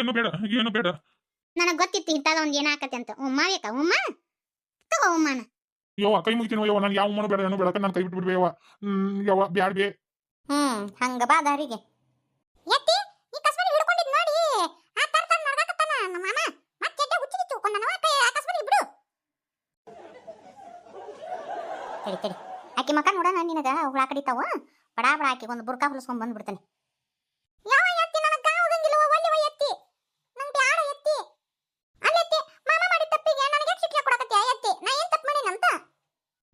ಏನು ಬೇಡ ಏನು ಬೇಡ. ನನಗೆ ಗೊತ್ತಿತ್ತು ಇಂಥದ ಒಂದು ಏನಾಕತಿ ಅಂತ. ಉಮ್ಮ ಬೇಕಾ ಉಮ್ಮ. ತಗೋ ಉಮ್ಮನ. ಯವ್ವ ಕೈ ಮುಗಿತೀನಿ ಯವ್ವ ನಾನು ಯಾವ ಮನ ಬೇಡ ಏನು ಬೇಡ ನಾನು ಕೈ ಬಿಟ್ಟು ಬಿಡ್ಬೇ ಯವ್ವ ಯವ್ವ ಬ್ಯಾಡ್ ಬೇ. ಹ್ಮ್ ಹಂಗ ಬಾ ದಾರಿಗೆ ಎತ್ತಿ ಈ ಕಸ್ಬರಿ ಹಿಡ್ಕೊಂಡಿದ್ ನೋಡಿ. ಆ ತರ ತರ ನಡ್ಗಾಕತ್ತಾನ ನಮ್ಮ ಮಾಮ. ಮತ್ತೆ ಚೆಡ್ಡ ಹುಚ್ಚಿ ಹುಚ್ಚಿ ಹೋಕೊಂಡನ ಕೈ ಆ ಕಸ್ಬರಿ ಬಿಡು. ತಡಿ ತಡಿ. ಆಕಿ ಮಕ ನೋಡೋಣ ನಿನಗ ಹುಳ ಕಡಿತಾವ. ಬಡಾ ಬಡ ಆಕಿ ಒಂದು ಬುರ್ಕಾ ಹೊಲಿಸ್ಕೊಂಡ್ ಬಂದ್ಬಿಡ್ತಾನೆ ಯಾವ ಎತ್ತಿ ನನಗ ಗಾವದಂಗಿಲ್ವ ಒಲ್ಲಿವ ಎತ್ತಿ ನಂಗ್ ಬ್ಯಾಡ ಎತ್ತಿ ಅಲ್ಲಿ ಎತ್ತಿ ಮಾಮ ಮಾಡಿದ ತಪ್ಪಿಗೆ ನನಗೆ ಶಿಕ್ಷೆ ಕೊಡಕತ್ತಿ ಎತ್ತಿ ನಾ ಏನ್ ತಪ್ಪು ಮಾಡೀನಂತ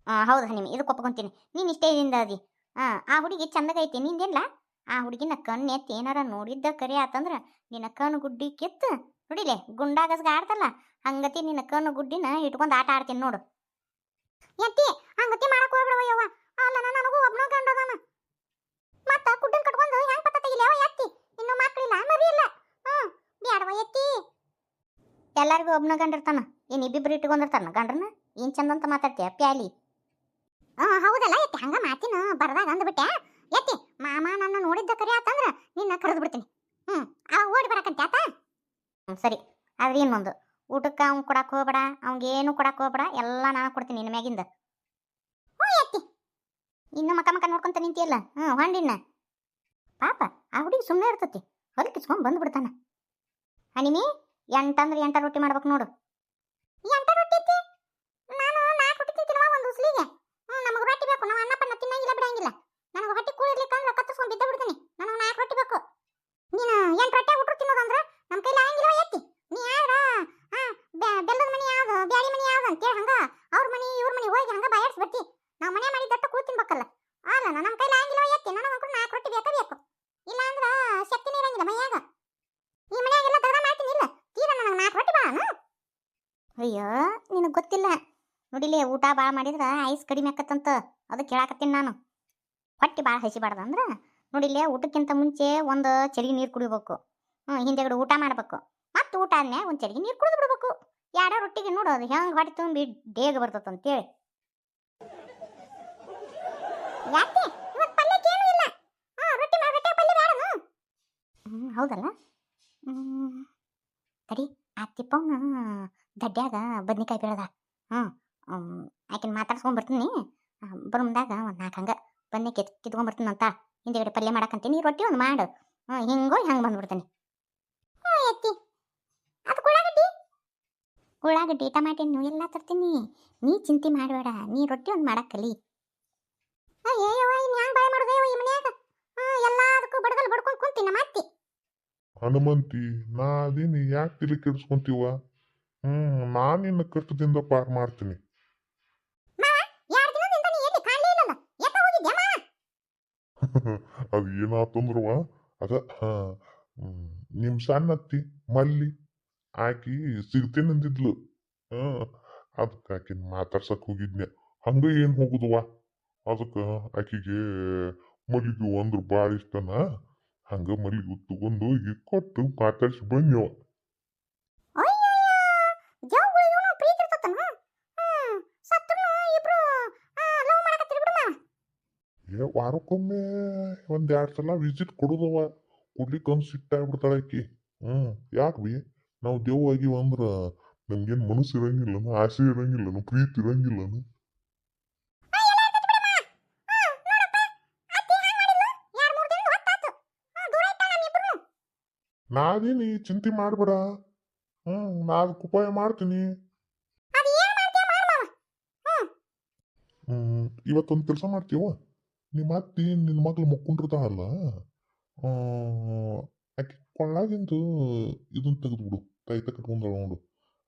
ಆ ಹೌದು ಹನಿಮಿ, ಇದು ಒಪ್ಕೊಂತೀನಿ ನೀನು ಇಷ್ಟೇ ಇದಿಂದ ಅದಿ ಆ ಆ ಹುಡುಗಿ ಚಂದಗೈತಿ ನಿಂದಿಲ್ಲ ಆ ಹುಡುಗಿನ ಕಣ್ಣು ಎತ್ತಿ ಏನಾರ ನೋಡಿದ್ದ ಕರೆ ಆತಂದ್ರೆ ನಿನ್ನ ಕಣ್ಣು ಗುಡ್ಡಿ ಕಿತ್ತು. ನೋಡಿಲೆ, ಗುಂಡಾಗಸ್ಗ ಆಡ್ತಲ್ಲ, ಹಂಗತಿ ನಿನ್ನ ಕಣ್ಣು ಗುಡ್ಡಿನ ಇಟ್ಕೊಂಡು ಆಟ ಆಡ್ತೀನಿ ನೋಡು. ಎತ್ತಿ, ಹಂಗತಿ ಮಾಡಕ್ ಹೋಗ್ಬಿಡವ ಯವ್ವ ಅಲ್ಲ ನನಗೂ ಒಬ್ನ ಗಂಡದಾನ. ಮತ್ತ ಕುಡ್ಡನ್ ಕಟ್ಕೊಂಡು ಹೆಂಗ್ ಪತ್ತ ತೆಗಿಲೇವ ಎತ್ತಿ? ಇನ್ನು ಮಕ್ಕಳಿಲ್ಲ ಮರಿ ಇಲ್ಲ. ಹ್ಮ್ ಬ್ಯಾಡವ ಎತ್ತಿ. ಎಲ್ಲಾರಿಗೂ ಒಬ್ನ ಗಂಡಿರ್ತಾನ ಏನು ಇಬ್ಬಿಬ್ರು ಇಟ್ಕೊಂಡಿರ್ತಾನ ಗಂಡ್ರನ್ನ? ಏನು ಚಂದ ಅಂತ ಮಾತಾಡ್ತೀಯ, ಪ್ಯಾಲಿ? ಹಾ ಹೌದಲ್ಲ, ಎತ್ತಿ ಹಂಗ ಮಾತಿನ ಬರ್ದಾಗ ಅಂದ್ಬಿಟ್ಟೆ. ಎತ್ತಿ, ಮಾಮ ನನ್ನ ನೋಡಿದ್ದ ಕರಿ ಆತಂದ್ರ ನಿನ್ನ ಕರೆದು ಬಿಡ್ತೀನಿ ಹ್ಮ್ ಅವ ಓಡಿ ಬರಕಂತೆ ಆತ? ಸರಿ, ಆದ್ರೆ ಇನ್ನೊಂದು. ಊಟಕ್ಕೆ ಅವ್ನು ಕೊಡಕ್ಕೆ ಹೋಗ್ಬೇಡ ಅವ್ನಿಗೇನು ಕೊಡಕ್ಕೆ ಹೋಗ್ಬೇಡ, ಎಲ್ಲ ನಾನು ಕೊಡ್ತೀನಿ ನಿನ್ನ ಮ್ಯಾಗಿಂದ. ಹ್ಞೂ, ಎತ್ತಿ. ಇನ್ನು ಮಕ ಮಕ ನೋಡ್ಕೊಂತ ನಿಂತಿಯಲ್ಲ? ಹ್ಞೂ, ಹೊಂಡಿನ. ಪಾಪ, ಆ ಹುಡುಗಿ ಸುಮ್ಮನೆ ಇರ್ತತಿ. ಹೊಲಕ್ಕೆ ಬಂದು ಬಂದ್ಬಿಡ್ತಾನ. ಹನಿಮಿ ಎಂಟಂದ್ರೆ ಎಂಟ ರೊಟ್ಟಿ ಮಾಡ್ಬೇಕು ನೋಡು. ಎಂಟ ರೊಟ್ಟಿ ಐತಿ ನಾನು ನಾಲ್ಕು ರೊಟ್ಟಿ ತಿಂತೀನವ ಒಂದು ಉಸ್ಲಿಗೆ ಹ್ಞೂ ನಮಗೆ ಅನ್ನಪನ್ನ ತಿನ್ನಂಗಿಲ್ಲ, ಬಿಡಂಗಿಲ್ಲ. ನನಗೆ ಹೊಟ್ಟೆ ಕೂಡಿರ್ಲಿಕ್ಕೆ ಅಂದ್ರೆ ಕತ್ತರಿಸ್ಕೊಂಡು ಬಿದ್ದ ಬಿಡ್ತೀನಿ. ನನಗೆ ನಾಲ್ಕು ರೊಟ್ಟಿ ಬೇಕು ನೀನು ಎಂಟು ರೊಟ್ಟಿ ಊಟ ತಿನ್ನೋದಂದ್ರೆ ನಮ್ಮ ಕೈಲಿ ಆಗಂಗಿಲ್ಲ ಎತ್ತಿ ನೀ ಯಾರ ಬೆಲ್ಲದ ಮನಿ ಯಾವ್ದು? ಬ್ಯಾಡಿ ಮನಿ ಯಾವ್ದು ಅಂತೇಳಿ ಹಂಗ? ಅವ್ರ ಮನಿ, ಇವ್ರ ಮನಿ ಹೋಗಿ ಹಂಗ ಬರ್ತಿ ನಾವು ಮನೆ ದಟ್ಟ ಕೂತ್ ತಿನ್ಬೇಕಲ್ಲ. ಅಲ್ಲ ನಮ್ಮ ಕೈಲಿ ಆಗಂಗಿಲ್ಲ ಎತ್ತಿ ನನಗೆ ಅಂಕರು ನಾಲ್ಕು ರೊಟ್ಟಿ ಬೇಕೇ ಬೇಕು? ಇಲ್ಲ ಅಂದ್ರೆ ಶಕ್ತಿನೇ ಇರಂಗಿಲ್ಲ ಮೈಯಾಗ ಈ ಮನೆಯಾಗೆಲ್ಲ ದಗ ಮಾಡ್ತೀನಿ, ಇಲ್ಲ. ತೀರ ನನಗೆ ನಾಲ್ಕು ರೊಟ್ಟಿ ಬಾ ಅಯ್ಯೋ, ನಿನಗೆ ಗೊತ್ತಿಲ್ಲ. ನೋಡಿಲಿ ಊಟ ಭಾಳ ಮಾಡಿದ್ರೆ ಐಸ್ ಕಡಿಮೆ ಆಕತ್ತಂತ. ಅದು ಕೇಳಾಕತ್ತೀನಿ ನಾನು. ಹೊಟ್ಟೆ ಭಾಳ ಹಸಿಬಾರ್ದು ಅಂದ್ರೆ ನೋಡಿಲ್ಲೇ ಊಟಕ್ಕಿಂತ ಮುಂಚೆ ಒಂದು ಚರಿಗೆ ನೀರು ಕುಡಿಬೇಕು. ಹ್ಞೂ ಹಿಂದೆಗಡೆ ಊಟ ಮಾಡಬೇಕು. ಮತ್ತು ಊಟ ಆದ್ಮೇಲೆ ಒಂದು ಚರಿಗೆ ನೀರು ಕುಡಿದು ಬಿಡ್ಬೇಕು. ಯಾರ ರೊಟ್ಟಿಗೆ ನೋಡು, ಅದು ಹೆಂಗೆ ಹೊಟ್ಟೆ ತುಂಬಿ ಡೇಗ ಬರ್ತದೆ ಅಂತೇಳಿ. ಯಾಕೆ? ಇವತ್ತು ಇಲ್ಲ ಹಾಂ ರೊಟ್ಟಿ ಮಾಡಿ ಪಲ್ಯ ಬೇಡನು ಹ್ಞೂ ಹೌದಲ್ಲ? ತಡಿ, ಆ ತಿಪ್ಪವನ್ನ ದಡ್ಡ್ಯಾಗ ಬದ್ನಿಕಾಯಿ ಬೀಳದ. ಹ್ಞೂ ಆಕಿನ ಮಾತಾಡ್ಸ್ಕೊಂಡ್ ಬರ್ತೀನಿ ಬರೋ ಮುಂದಾಗ ಒಂದು ನಾಲ್ಕು ಹಂಗೆ, ಬನ್ನಿ ಕಿತ್ ಕಿತ್ಕೊಂಬರ್ತೀನಂತ ಅಂತ. ಹಿಂದೆಗಡೆ ಪಲ್ಯ ಮಾಡಕ್ಕಂತೀನಿ ರೊಟ್ಟಿ ಒಂದು ಮಾಡು. ಹ್ಞೂ ಹಿಂಗೋ ಹೆಂಗೆ ಬಂದ್ಬಿಡ್ತೀನಿ. ಹ್ಞೂ ಎತ್ತಿ ಅದು ಉಳ್ಳಾಗಡ್ಡಿ. ಉಳ್ಳಾಗಡ್ಡಿ, ಟಮಾಟೆ ಹಣ್ಣು ಎಲ್ಲ ತರ್ತೀನಿ. ನೀ ಚಿಂತೆ ಮಾಡಬೇಡ, ನೀ ರೊಟ್ಟಿ ಒಂದು ಮಾಡಕ್ಕೆ ಕಲಿ. ಅಯ್ಯವ್ವ ಇನ್ನು ಹೆಂಗೆ ಬಾಯ್ ಮಾಡೋದು ಈ ಮನ್ಯಾಗ? ಹಾಂ ಎಲ್ಲದಕ್ಕೂ ಬಡಗಲ್ ಬಡ್ಕೊಂಡು ಕುಂತೀನಿ ಅತ್ತಿ. ಹನುಮಂತಿ ನಾ ಅದೀನಿ ಯಾಕೆ ತಿಳಿ ಕೆಡಿಸ್ಕೊಂತೀವ? ಹ್ಮ್, ನಾನು ನಿನ್ನ ಕಷ್ಟದಿಂದ ಪಾರ್ ಮಾಡ್ತೀನಿ ಎರಡು ದಿನದಿಂದ ನೀ ಎಲ್ಲಿ ಕಾಣಲೇ ಇಲ್ಲಲ್ಲ ಎತ್ತ ಹೋಗಿದ್ದೆ ಮಾವ ಅದು ಏನಾತಂದ್ರವ ಅದ ನಿಮ್ಮ ಸಣ್ಣ ಸಣ್ಣತ್ತಿ ಮಲ್ಲಿ ಆಕಿ ಸಿಗ್ತೇನೆ ಅಂದಿದ್ಲು. ಹ್ಮ್ ಅದಕ್ಕೆ ಆಕಿನ ಮಾತಾಡ್ಸಕ್ ಹೋಗಿದ್ನೆ ಹಂಗ ಏನ್ ಹೋಗುದವ ಅದಕ್ಕೆ ಆಕಿಗೆ ಮಲ್ಲಿಗೆ ಅಂದ್ರೆ ಭಾಳ ಇಷ್ಟನ? ಹಂಗ ಮಲ್ಲಿಗೆ ತಗೊಂಡು ಹೋಗಿ ಕೊಟ್ಟು ಮಾತಾಡ್ಸಿ ಬಂದ್ಯವ ಜೋಗುಳು ಇವನು ಪ್ರೀತಿ ಇರ್ತತನ ಹ್ಮ್ ಸತ್ರು ಇಬ್ರು ಲವ್ ಮಾಡಕತ್ತಿರಿ ಬಿಡು ಮಾವ ಏ, ವಾರಕ್ಕೊಮ್ಮೆ ಒಂದ್ ಎರಡ್ ಸಲ ವಿಸಿಟ್ ಕೊಡುದವ. ಕೊಡ್ಲಿಕ್ಕೆ ಒಂದು ಸಿಟ್ಟಾಗ್ಬಿಡ್ತಾಳೆ ಆಕಿ. ಹ್ಮ್, ಯಾಕೆ ಬಿ? ನಾವು ದೇವ್ ಆಗಿವ ಅಂದ್ರ ನಮ್ಗೇನ್ ಮನಸ್ಸು ಇರಂಗಿಲ್ಲನು ಆಸೆ ಇರಂಗಿಲ್ಲನು ಪ್ರೀತಿ ಇರಂಗಿಲ್ಲನು ನಾದೀನಿ, ಚಿಂತೆ ಮಾಡ್ಬೇಡ. ಹ್ಮ್, ನಾ ಅದಕ್ಕೆ ಉಪಾಯ ಮಾಡ್ತೀನಿ. ಹ್ಮ್, ಇವತ್ತೊಂದು ಕೆಲಸ ಮಾಡ್ತೀವ ನಿಮ್ಮ ಅತ್ತಿ ನಿನ್ನ ಮಗ್ಳು ಮುಕ್ಕೊಂಡಿರ್ತಾಳಲ್ಲ ಆಕೆ ಕೊಳ್ಳಾಗಿಂದು ಇದನ್ನ ತೆಗೆದ್ಬಿಡು ತೈತ ಕಟ್ಕೊಂಡಾಳ ನೋಡು.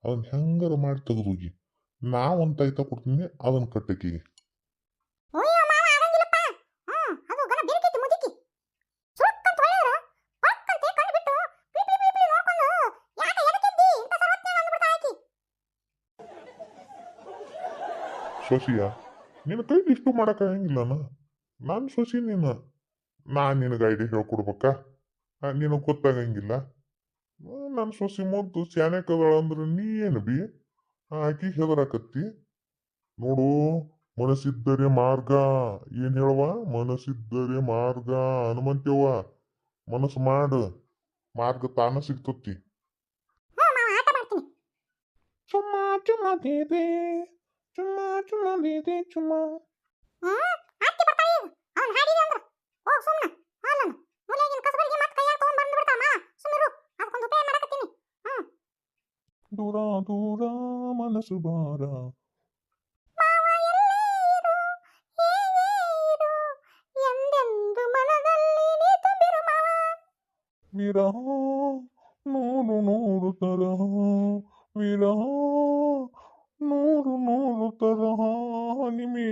ಅದನ್ನ ಹೆಂಗಾರ ಮಾಡಿ ತೆಗೆದೋಗಿ ನಾ ಒಂದು ತಾಯ್ತ ಕೊಡ್ತೀನಿ ಅದನ್ನ ಕಟ್ಟಕ್ಕೆ ಶಶಿಯಾ ಮಾವ ಆಗಂಗಿಲ್ಲಪ್ಪ. ಹ್ಮ್ ಅದು ಗನ ಬೆರಕೈತಿ ಮುದುಕಿ. ಸುಕ್ಕಂತ ಹೊಳ್ಯಾರ ಪಕ್ಕಂತೆ ಕಣ್ಣು ಬಿಟ್ಟು ಪಿಪಿ ಪಿಪಿ ನೋಡ್ಕೊಂಡು ಯಾಕೆ ಎದಕ್ಕಿದ್ದಿ ಇಂಥ ಸರ್ವತ್ನ್ಯಾಗ ಅಂದ್ಬಿಡ್ತಾ ಆಕಿ. ಶಶಿಯ ನಿನ್ನ ಕೈಲಿ ಇಷ್ಟು ಮಾಡೋಕ್ಕಾಗಂಗಿಲ್ಲನ ನಾನು ಶಶಿ ನೀನು ನಾನು ನಿನಗೆ ಐಡಿಯಾ ಹೇಳ್ಕೊಡ್ಬೇಕಾ? ನಿನಗೆ ಗೊತ್ತಾಗಂಗಿಲ್ಲ. ನಾನು ಶಶಿ ಮುದ್ದು ಸ್ಯಾನೆ ಕದಳ ಅಂದ್ರೆ ನೀ ಏನು ಬಿ? ಆಕಿ ಹೆದರಾಕತ್ತಿ. ನೋಡು ಮನಸ್ಸಿದ್ದರೆ ಮಾರ್ಗ. ಏನು ಹೇಳುವ? ಮನಸ್ಸಿದ್ದರೆ ಮಾರ್ಗ. ಹನುಮಂತೇವ ಮನಸ್ಸು ಮಾಡು. ಮಾರ್ಗ ತಾನ ಸಿಗ್ತತಿ. ಚುಮ್ಮ ಚುಮ್ಮ ದೇದೆ. ಚುಮ್ಮ ಚುಮ್ಮ ದೇದೆ ಚುಮ್ಮ ಹ್ಮ್ ಅತ್ತಿ ಬರ್ತಾಳೆ ಈಗ ಅವ್ನು ಹಾಡಿದೆ ಅಂದ್ರ ಹೋಗ್ ಸುಮ್ಮನೆ ಹಾಲನ ಮುಲೆಗಿನ ಕಸಬರಿಗೆ ಮತ್ತೆ ಕೈಯಾಗ ತಗೊಂಡ್ ಬಂದು ಬಿಡ್ತಾವ ಸುಮ್ಮರು ಅದಕ್ಕೊಂದು ಉಪಯೋಗ ಮಾಡಕತ್ತೀನಿ. ಹ್ಮ್. ದೂರ ದೂರ ಮನಸ್ಸು ಬಾರ. ಮಾವ ಎಲ್ಲೇ ಇರು ಹೇಗೆ ಇರು? ಎಂದೆಂದು ಮನದಲ್ಲಿ ನೀ ತುಂಬಿರು ಮಾವ? ವಿರಹ ನೂರು ನೂರು ತರಹ. ವಿರಹ ನೂರು ನೂರು ತರಹ. ನಿಮಿ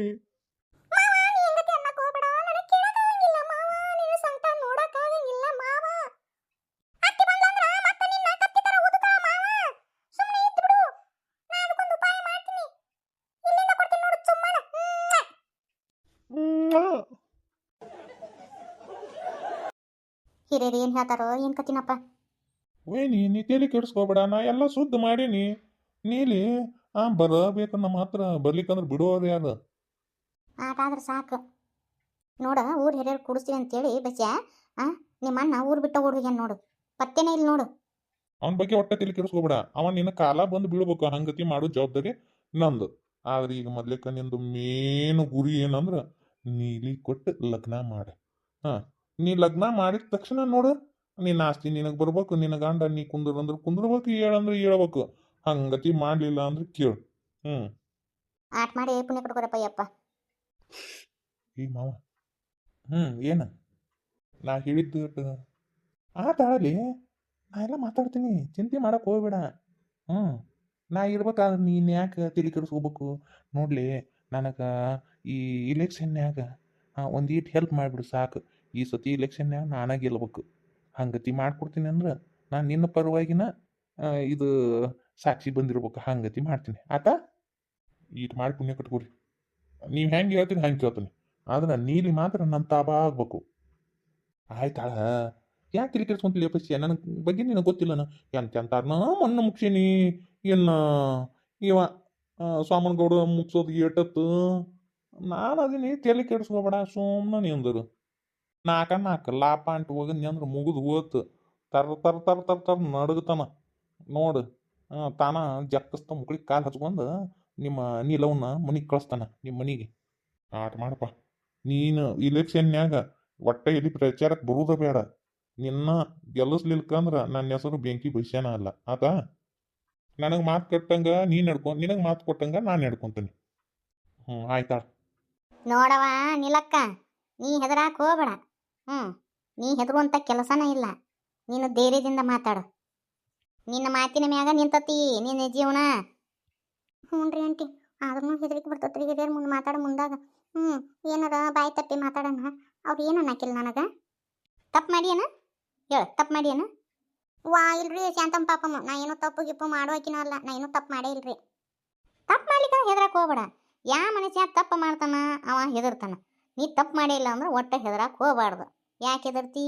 ಹಿರಿಯರು ಏನ್ ಹೇಳ್ತಾರೋ ಏನ್ ಕತ್ತಿನಪ್ಪ ಓಯ್ ನೀ ತಲೆ ಕೆಡಿಸ್ಕೋಬೇಡ ನಾ ಎಲ್ಲ ಶುದ್ಧ ಮಾಡೀನಿ. ನೀಲಿ ಆ ಬರಬೇಕು ನಮ್ಮ ಹತ್ರ ಬರ್ಲಿಕ್ಕಂದ್ರೆ ಬಿಡೋರು ಯಾರು? ಆಟ ಆದ್ರೆ ಸಾಕು. ನೋಡ ಊರ್ ಹಿರಿಯರು ಅಂತ ಅಂತೇಳಿ ಬಸ್ಯ ಆ ನಿಮ್ಮ ಅಣ್ಣ ಊರ್ ಬಿಟ್ಟ ಓಡ್ ಹೋಗ್ಯಾನ ನೋಡು. ಪತ್ತೆನೇ ಇಲ್ಲ ನೋಡು. ಅವನ ಬಗ್ಗೆ ಹೊಟ್ಟೆ ತಲೆ ಕೆಡಿಸ್ಕೋಬೇಡ. ಅವ ನಿನ್ನ ಕಾಲ ಬಂದು ಬೀಳ್ಬೇಕು. ಹಂಗತಿ ಮಾಡೋ ಜವಾಬ್ದಾರಿ ನಂದು. ಆದ್ರೆ ಈಗ ಮೊದ್ಲೇಕ ನಿಂದು ಮೇನ್ ಗುರಿ ಏನಂದ್ರ ನೀಲಿ ಕೊಟ್ಟು ಲಗ್ನ ಮಾಡ. ಹಾ. ನೀ ಲಗ್ನ ಮಾಡಿದ ತಕ್ಷಣ ನೋಡು ನಿನ್ನ ಆಸ್ತಿ ನಿನಗೆ ಬರ್ಬೇಕು ನಿನ್ನ ಗಂಡ ನೀ ಕುಂದ್ರ ಅಂದ್ರೆ ಕುಂದ್ರಬೇಕು ಹೇಳಂದ್ರೆ ಹೇಳ್ಬೇಕು ಹಂಗತಿ ಮಾಡ್ಲಿಲ್ಲ ಅಂದ್ರೆ ಕೇಳು. ಹ್ಮ್. ಆಟ ಮಾಡಿ ಪುಣ್ಯ ಯಪ್ಪ. ಈ ಮಾವ. ಹ್ಮ್ ಏನ? ನಾ ಹೇಳಿದ್ದು ಆತಾಳಲಿ ನಾ ಎಲ್ಲ ಮಾತಾಡ್ತೀನಿ ಚಿಂತೆ ಮಾಡಕ್ ಹೋಗ್ಬೇಡ. ಹ್ಮ್. ನಾ ಇರ್ಬೇಕಾದ್ರೆ ನೀನ್ ಯಾಕೆ ತಿಳಿ ಕೆಡಿಸ್ಕೋಬೇಕು? ನೋಡ್ಲಿ ನನಗೆ ಈ ಇಲೆಕ್ಷನ್ಯಾಗ ಒಂದೀಟ್ ಹೆಲ್ಪ್ ಮಾಡಿಬಿಡು ಸಾಕು. ಈ ಸತಿ ಇಲೆಕ್ಷನ್ಯಾಗ ನಾನೇ ಗೆಲ್ಬೇಕು. ಹಂಗತಿ ಮಾಡ್ಕೊಡ್ತೀನಿ ಅಂದ್ರೆ ನಾನು ನಿನ್ನ ಪರವಾಗಿನ ಇದು ಸಾಕ್ಷಿ ಬಂದಿರ್ಬೇಕು. ಹಂಗತಿ ಮಾಡ್ತೀನಿ. ಆತ? ಈಟ್ ಮಾಡಿ ಪುಣ್ಯ ಕಟ್ಕೊರಿ ನೀವು ಹೆಂಗೆ ಹೇಳ್ತೀನಿ ಹಂಗೆ ಕೇಳ್ತೀನಿ. ಆದ್ರೆ ನೀಲಿ ಮಾತ್ರ ನನ್ನ ತಾಬ ಆಗ್ಬೇಕು. ಆಯ್ತಾಳ ಯಾಕೆ ತಿಳಿ ಕೆಡ್ಸ್ಕೊಂತಿಲ್ಲ ನನ್ನ ಬಗ್ಗೆ ನಿನಗೆ ಗೊತ್ತಿಲ್ಲನ ಎಂತ ಎಂತಾರನ ಮಣ್ಣು ಮುಗ್ಸೀನಿ. ಏನು ಇವ ಸ್ವಾಮನಗೌಡ ಮುಗ್ಸೋದು ಏಟತ್ತು. ನಾನು ಅದೀನಿ, ತಲೆ ಕೆಡಿಸ್ಕೋಬೇಡ ಸುಮ್ಮನೆ ನಿಂದರು. ನಾಲ್ಕ ನಾಲ್ಕು ಲಾಪ ಅಂಟು ಹೋಗಿ ಅಂದ್ರೆ ಮುಗಿದು ಹೋತು. ತರ್ ತರ್ ತರ್ ತರ್ ತರ ನಡಗತನ. ನೋಡು ತಾನ ಜಕ್ಕಸ್ತ ಮುಕ್ಳಿಗೆ ಕಾಲು ಹಚ್ಕೊಂಡು ನಿಮ್ಮ ನೀಲವನ್ನ ಮನಿಗೆ ಕಳಿಸ್ತಾನ ನಿಮ್ಮ ಮನೆಗೆ. ಆಟ ಮಾಡಪ್ಪ. ನೀನು ಇಲೆಕ್ಷನ್ಯಾಗ ಒಟ್ಟ ಇಲ್ಲಿ ಪ್ರಚಾರಕ್ಕೆ ಬರುವುದ ಬೇಡ. ನಿನ್ನ ಗೆಲ್ಲಿಸ್ಲಿಲ್ಕಂದ್ರ ನನ್ನ ಹೆಸರು ಬೆಂಕಿ ಭವಿಷ್ಯನ ಅಲ್ಲ. ಆತ? ನನಗೆ ಮಾತು ಕಟ್ಟಂಗ ನೀ ನಡ್ಕೊ, ನಿನಗೆ ಮಾತು ಕೊಟ್ಟಂಗ ನಾನು ನಡ್ಕೊಂತೀನಿ. ಹ್ಞೂ ಆಯ್ತಾಳ. ನೋಡವಾ ನಿಲಕ್ಕ, ನೀ ಹೆದರಾಕ್ ಹೋಗ್ಬೇಡ. ಹ್ಮ್, ನೀ ಹೆದರುವಂತ ಕೆಲಸನೇ ಇಲ್ಲ. ನೀನು ಧೈರ್ಯದಿಂದ ಮಾತಾಡು. ನಿನ್ನ ಮಾತಿನ ಮ್ಯಾಗ ನಿಂತತಿ, ನಿನ್ನ ಜೀವನ. ಹ್ಞೂನ್ರಿ ಆಂಟಿ ಆದ್ರೂ ಹೆದರಿಕೆ ಬರ್ತತ್ರಿ ಹಿರಿಯರು ಮುಂದೆ ಮಾತಾಡ ಮುಂದಾಗ. ಹ್ಞೂ ಏನಾರ ಬಾಯಿ ತಪ್ಪಿ ಮಾತಾಡೋಣ? ಅವ್ರು ಏನು ಅನ್ನಕಿಲ್ಲ ನನಗೆ? ತಪ್ಪು ಮಾಡಿಯೇನ? ಹೇಳು, ತಪ್ಪು ಮಾಡಿಯೇನ? ವಾ, ಇಲ್ರಿ ಶಾಂತಮ್ಮ ಪಾಪಮ್ಮ ನಾ ಏನೋ ತಪ್ಪು ಗಿಪ್ಪು ಮಾಡೋಕಿನ ಅಲ್ಲ, ನಾ ಏನೂ ತಪ್ಪು ಮಾಡೇ ಇಲ್ರಿ. ತಪ್ಪು ಮಾಡ್ಲಿಕ್ಕೆ ಹೆದರಕ್ಕೆ ಹೋಗ್ಬೇಡ. ಯಾ ಮನುಷ್ಯ ತಪ್ಪು ಮಾಡ್ತಾನ, ಅವ ಹೆದರ್ತಾನ. ನೀ ತಪ್ಪು ಮಾಡಿಲ್ಲ ಅಂದ್ರೆ ಒಟ್ಟ ಹೆದರಾಕ್ ಹೋಗಬಾರ್ದು. ಯಾಕೆ ಹೆದರ್ತಿ?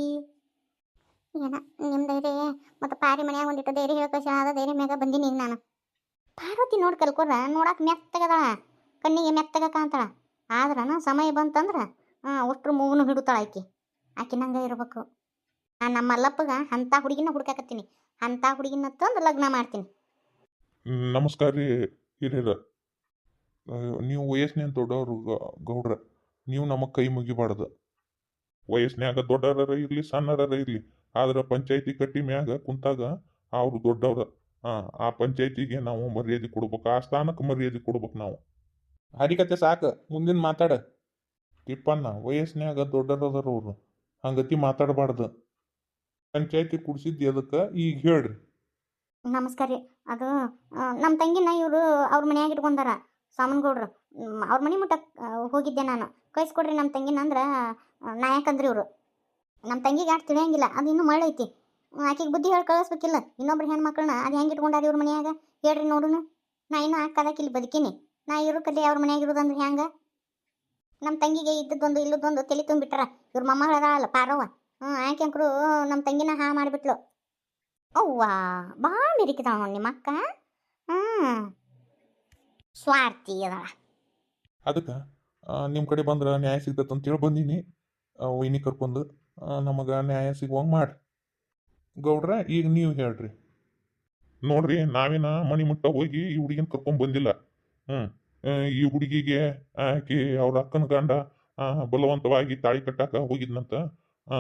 ಏನ ನಿಮ್ಮ ಧೈರ್ಯ ಮತ್ತು ಪಾರಿ ಮನ್ಯಾಗ ಒಂದಿಟ್ಟು ಧೈರ್ಯ ಹೇಳ್ಕಶ ಆದ ಧೈರ್ಯ ಮ್ಯಾಗ ಬಂದೀನಿ ಈಗ ನಾನು. ಪಾರ್ವತಿ ನೋಡಿ ಕಲ್ಕೊರ ನೋಡಕ್ಕೆ ಮೆತ್ತಗದಾಳ ಕಣ್ಣಿಗೆ ಮೆತ್ತಗ ಕಾಣ್ತಾಳ. ನಾ ಸಮಯ ಬಂತಂದ್ರೆ ಅಷ್ಟ್ರ ಮೂಗನು ಹಿಡುತ್ತಾಳ ಆಕಿ. ಆಕಿ ನಂಗೆ ಇರ್ಬೇಕು. ನಾನು ನಮ್ಮ ಅಲ್ಲಪ್ಪಗ ಅಂಥ ಹುಡುಗಿನ ಹುಡ್ಕಾಕತ್ತೀನಿ ಅಂಥ ಹುಡುಗಿನ ತಂದು ಲಗ್ನ ಮಾಡ್ತೀನಿ. ನಮಸ್ಕಾರ ರೀ ಹಿರಿಯರ. ನೀವು ವಯಸ್ಸಿನ ದೊಡ್ಡವರು ಗೌಡ್ರ. ನೀವು ನಮಗೆ ಕೈ ಮುಗಿಬಾರ್ದು. ವಯಸ್ಸಿನಾಗ ದೊಡ್ಡರ ಇರಲಿ ಸಣ್ಣರ ಇರಲಿ, ಆದ್ರೆ ಪಂಚಾಯತಿ ಕಟ್ಟಿ ಮ್ಯಾಗ ಕುಂತಾಗ ಅವ್ರು ದೊಡ್ಡವ್ರ. ಹಾ ಆ ಪಂಚಾಯತಿಗೆ ನಾವು ಮರ್ಯಾದೆ ಕೊಡ್ಬೇಕು, ಆ ಸ್ಥಾನಕ್ಕೆ ಮರ್ಯಾದೆ ಕೊಡ್ಬೇಕು ನಾವು. ಹರಿಕತೆ ಸಾಕು, ಮುಂದಿನ ಮಾತಾಡ. ತಿಪ್ಪಣ್ಣ ದೊಡ್ಡರದಾರ ಅವರು, ಹಂಗತಿ ಮಾತಾಡಬಾರ್ದು. ಪಂಚಾಯತಿ ಕುಡ್ಸಿದ್ದು ಎದಕ್ಕೆ ಈಗ ಹೇಳ್ರಿ. ನಮಸ್ಕಾರ ರೀ, ಅದು ನಮ್ಮ ತಂಗಿನ ಇವರು ಅವ್ರ ಮನ್ಯಾಗ ಇಟ್ಕೊಂಡಾರ, ಸಾಮನ್ಗೌಡ್ರು. ಅವ್ರ ಮನೆ ಮುಟ್ಟ ಹೋಗಿದ್ದೆ ನಾನು. ಕಳಿಸ್ಕೊಡ್ರಿ ನಮ್ಮ ತಂಗಿನ ಅಂದ್ರೆ ನಾಯಕಂದ್ರಿ ಇವರು? ನಮ್ಮ ತಂಗಿಗೆ ಯಾಕೆ ತಿಳಿಯಂಗಿಲ್ಲ, ಅದು ಇನ್ನೂ ಐತಿ ಆಕೆಗೆ ಬುದ್ಧಿ ಹೇಳಿ ಕಳಿಸ್ಬೇಕಿಲ್ಲ. ಇನ್ನೊಬ್ರು ಹೆಣ್ಮಕ್ಳನ್ನ, ಅದು ಹೆಂಗೆ ಇಟ್ಕೊಂಡಾರ ಇವ್ರ ಮನ್ಯಾಗ? ಹೇಳ್ರಿ ನೋಡುನು. ನಾ ಇನ್ನೂ ಇಲ್ಲಿ ಬದುಕೀನಿ. ನಾ ಇರೋ ಕಲ್ಲಿ ಅವ್ರ ಮನ್ಯಾಗ ಇರೋದಂದ್ರೆ ಹೆಂಗೆ? ನಮ್ಮ ತಂಗಿಗೆ ಇದ್ದದ್ದೊಂದು ಇಲ್ಲದೊಂದು ತಲೆ ತುಂಬಿಟ್ಟಾರ. ಇವ್ರ ಮೊಮ್ಮ ಅದಾಳಲ್ಲ ಪಾರವ್ವ. ಹ್ಞೂ ಆಕೆ ಅಂಕರು ನಮ್ಮ ತಂಗಿನ ಹಾ ಮಾಡಿಬಿಟ್ಲು. ಅವ್ವಾ ಭಾಳ ಮಿರಿಕಿದಾವ ನೋಡಿ ನಿಮ್ಮ ಅಕ್ಕ. ಹ್ಞೂ ಸ್ವಾರ್ಥಿ ಅದಕ್ಕೆ ನಿಮ್ಮ ಕಡೆ ಬಂದ್ರೆ ನ್ಯಾಯ ಸಿಗ್ತೈತೆ ಅಂತೇಳಿ ಬಂದೀನಿ. ವೈನಿ ಕರ್ಕೊಂಡು ನಮಗೆ ನ್ಯಾಯ ಸಿಗುವಂಗೆ ಮಾಡಿ. ಗೌಡ್ರ ಈಗ ನೀವು ಹೇಳ್ರಿ. ನೋಡ್ರಿ ನಾವೇನ ಮನೆ ಮುಟ್ಟ ಹೋಗಿ ಈ ಹುಡುಗಿನ ಕರ್ಕೊಂಡ್ ಬಂದಿಲ್ಲ. ಹ್ಞೂ ಈ ಹುಡುಗಿಗೆ ಆಕೆ ಅವ್ರ ಅಕ್ಕನ ಗಂಡ ಬಲವಂತವಾಗಿ ತಾಳಿ ಕಟ್ಟಾಕ ಹೋಗಿದ್ನಂತ ಆ,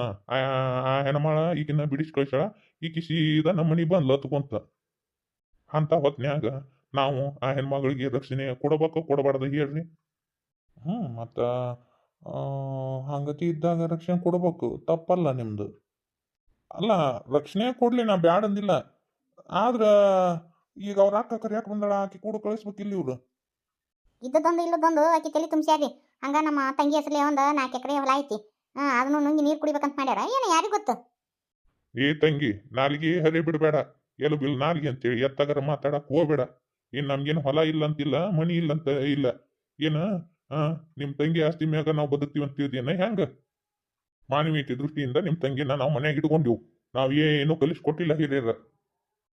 ಹೆಣಮಾಳ ಈಗಿನ ಬಿಡಿಸಿ ಕಳ್ಸಾಳ ಈಕಿ ಸೀದಾ ನಮ್ಮ ಮನೆ ಬಂದ್ಲ ಹತ್ಕೊಂತ. ಅಂತ ಹೊತ್ನ್ಯಾಗ ನಾವು ಆ ಹೆಣ್ಮಗಳಿಗೆ ರಕ್ಷಣೆ ಕೊಡಬೇಕು ಕೊಡಬಾರ್ದು ಹೇಳ್ರಿ. ಹ್ಞೂ ಮತ್ತು ಹಂಗತಿ ಇದ್ದಾಗ ರಕ್ಷಣೆ ಕೊಡ್ಬೇಕು. ತಪ್ಪಲ್ಲ ನಿಮ್ಮದು ಅಲ್ಲ ರಕ್ಷಣೆ ಕೊಡಲಿ ನಾ ಬ್ಯಾಡ ಅಂದಿಲ್ಲ. ಆದ್ರ ಈಗ ಅವ್ರ ಅಕ್ಕ ಕರಿಯಾಕ ಬಂದಾಳ? ಆಕೆ ಕೂಡ ಕಳಿಸ್ಬೇಕಿಲ್ಲ ಇವ್ರು. ಇದ್ದದೊಂದು ಇಲ್ಲದೊಂದು ಆಕೆ ತಲೆ ತುಂಬಿಸ್ಯಾರಿ. ಹಂಗ ನಮ್ಮ ತಂಗಿ ಹೆಸರಲ್ಲಿ ಒಂದು ನಾಲ್ಕು ಎಕರೆ ಹೊಲ ಐತಿ. ಹಾಂ ಅದನ್ನು ನುಂಗಿ ನೀರು ಕುಡಿಬೇಕಂತ ಮಾಡ್ಯಾರ. ಏನು ಯಾರಿಗೂ ಗೊತ್ತು? ಏ ತಂಗಿ ನಾಲ್ಗೆ ಹರಿ ಬಿಡಬೇಡ. ಎಲ್ಲ ಬಿಲ್ ನಾಲ್ಗೆ ಅಂತೇಳಿ ಎತ್ತಗರ ಮಾತಾಡಕ್ ಹೋಗ್ಬೇಡ. ಏನ್ ನಮ್ಗೇನು ಹೊಲ ಇಲ್ಲ ಅಂತಿಲ್ಲ ಮಣಿ ಇಲ್ಲ ಅಂತ ಇಲ್ಲ. ಏನ? ಆ ನಿಮ್ ತಂಗಿ ಆಸ್ತಿ ಮ್ಯಾಗ ನಾವು ಬದುಕ್ತೀವಿ ಅಂತ ತಿಳಿದೇನ ಹೆಂಗ? ಮಾನವೀಯತೆ ದೃಷ್ಟಿಯಿಂದ ನಿಮ್ ತಂಗಿನ ನಾವು ಮನ್ಯಾಗ ಇಟ್ಕೊಂಡಿವು. ನಾವ್ ಏನು ಕಲಿಸ್ಕೊಟ್ಟಿಲ್ಲ ಹಿರಿಯರ.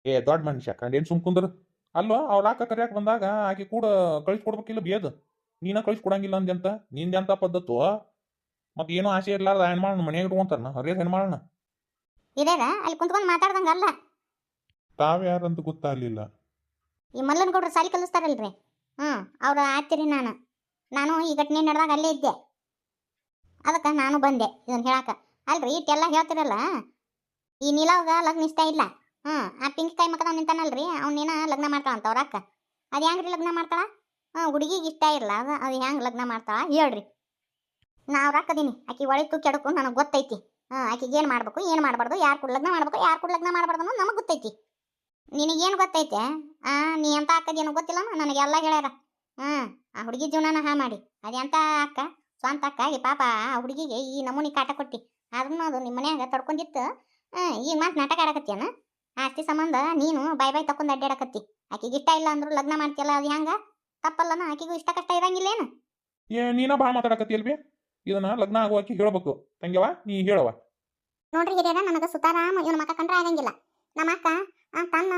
ಏ ದೊಡ್ಡ ಮನುಷ್ಯ ಕಂಡೇನ್ ಸುಮ್ ಕುಂದ್ರ? ಅಲ್ವಾ? ಅವ್ರ ಅಕ್ಕ ಕರಿಯಾಕ ಬಂದಾಗ ಆಕೆ ಕೂಡ ಕಳಿಸ್ಕೊಡ್ಬೇಕಿಲ್ಲ ಬೇದ? ನೀನ ಕಳಿಸ್ಕೊಡಂಗಿಲ್ಲ ಅಂದ್ಯಂತ ನಿಂದೆಂತ ಪದ್ಧತು ಮತ್ತೆ ಏನೋ ಆಸೆ ಇರ್ಲಾರ್ದ ಹೆಣ್ಮಾಳನ್ನ ಮನ್ಯಾಗ ಇಟ್ಕೊಂತಾರ ಹರಿಯದ ಹೆಣ್ಮಾಳನ್ನ ಹಿರಿಯರ ಅಲ್ಲಿ ಕುಂತ್ಕೊಂಡು ಮಾತಾಡ್ದಂಗಲ್ಲ ತಾವ್ಯಾರಂತ ಗೊತ್ತಾಗ್ಲಿಲ್ಲ. ಈ ಮಲ್ಲನ್ ಗೌಡ್ರು ಸಾಲಿ ಕಲಿಸ್ತಾರಲ್ರಿ. ಹ್ಮ್ ಅವ್ರ ಆತಿರಿ ನಾನು. ನಾನು ಈ ಘಟನೆ ನಡೆದಾಗ ಅಲ್ಲೇ ಇದ್ದೆ. ಅದಕ್ಕೆ ನಾನು ಬಂದೆ ಇದನ್ನು ಹೇಳಕ್ಕೆ ಅಲ್ರಿ ಇಟ್ಟೆಲ್ಲ ಹೇಳ್ತಿರಲ್ಲ, ಈ ನೀಲವ್ಗ ಲಗ್ನ ಇಷ್ಟ ಇಲ್ಲ. ಹ್ಞೂ, ಆ ಪಿಂಕ್ ಕೈ ಮಕದ ನಿಂತಾನಲ್ರಿ, ಅವನೇನ ಲಗ್ನ ಮಾಡ್ತಾಳಂತ ಅವ್ರ ಅಕ್ಕ. ಅದು ಹೆಂಗ್ರಿ ಲಗ್ನ ಮಾಡ್ತಾಳ? ಹ್ಞೂ, ಹುಡುಗಿಗೆ ಇಷ್ಟ ಇಲ್ಲ ಅದು ಅದು ಹೆಂಗೆ ಲಗ್ನ ಮಾಡ್ತಾಳ ಹೇಳ್ರಿ. ನಾ ಅವ್ರ ಅಕ್ಕದೀನಿ, ಆಕಿ ಒಳಿತು ಕೆಡಕು ನನಗೆ ಗೊತ್ತೈತಿ. ಹಾಂ ಆಕಿಗೆ ಏನು ಮಾಡಬೇಕು, ಏನು ಮಾಡಬಾರ್ದು, ಯಾರು ಕೂಡ ಲಗ್ನ ಮಾಡಬೇಕು, ಯಾರು ಕೂಡ ಲಗ್ನ ಮಾಡಬಾರ್ದು ಅನ್ನೋದು ನಮಗೆ ಗೊತ್ತೈತಿ. ನಿನಗೇನು ಗೊತ್ತೈತೆ? ಆ, ನೀ ಎಂತ ಅಕ್ಕದೇನು ಗೊತ್ತಿಲ್ಲ ನನಗೆಲ್ಲ ಹೇಳ್ಯಾರ. ಹ್ಮ್ ಆ ಹುಡುಗಿ ಜೀವನನ ಹಾ ಮಾಡಿ. ಅದೆಂತ ಅಕ್ಕ? ಸ್ವಂತ ಅಕ್ಕ ಈ ಪಾಪ ಆ ಹುಡುಗಿಗೆ ಈ ನಮೂನಿ ಕಾಟ ಕೊಟ್ಟಿ. ಅದನ್ನ ಅದು ನಿಮ್ಮ ಮನ್ಯಾಗ ತಡ್ಕೊಂಡಿತ್ತು. ಹ್ಮ್ ಈಗ ಮಾತು ನಾಟಕ ಆಡಕತ್ತಿಯನ? ಆಸ್ತಿ ಸಂಬಂಧ ನೀನು ಬಾಯ್ ಬಾಯ್ ತಕೊಂಡ್ ಅಡ್ಡಾಡಕತ್ತಿ ಆಕಿಗೆ ಇಷ್ಟ ಇಲ್ಲ ಅಂದ್ರು ಲಗ್ನ ಮಾಡ್ತಿಯಲ್ಲ ಅದು ಹೆಂಗ? ತಪ್ಪಲ್ಲನ? ಆಕಿಗೂ ಇಷ್ಟ ಕಷ್ಟ ಇರಂಗಿಲ್ಲೇನು? ಏ ನೀನ ಬಾ ಮಾತಾಡಕತ್ತಿ ಅಲ್ವಿ? ಇದನ್ನ ಲಗ್ನ ಆಗುವ ಆಕಿ ಹೇಳ್ಬೇಕು. ತಂಗ್ಯವ ನೀ ಹೇಳವ ನೋಡ್ರಿ ಹಿರಿಯರ ನನಗೆ ಸುತಾರಾಮ ಇವನ ಮಕ್ಕ ಕಂಡ್ರೆ ಆಗಂಗಿಲ್ಲ ನಮ್ಮ ಅಕ್ಕ ತನ್ನ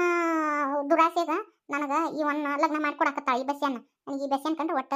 ದುರಾಸೆಗ ನನಗೆ ಇವನ್ನ ಲಗ್ನ ಮಾಡ್ಕೊಡಕತ್ತಾಳ ಈ ಬಸ್ಯನ್ನ. ನನಗೆ ಈ ಬಸ್ಯನ್ ಕಂಡ್ರೆ ಒಟ್ಟ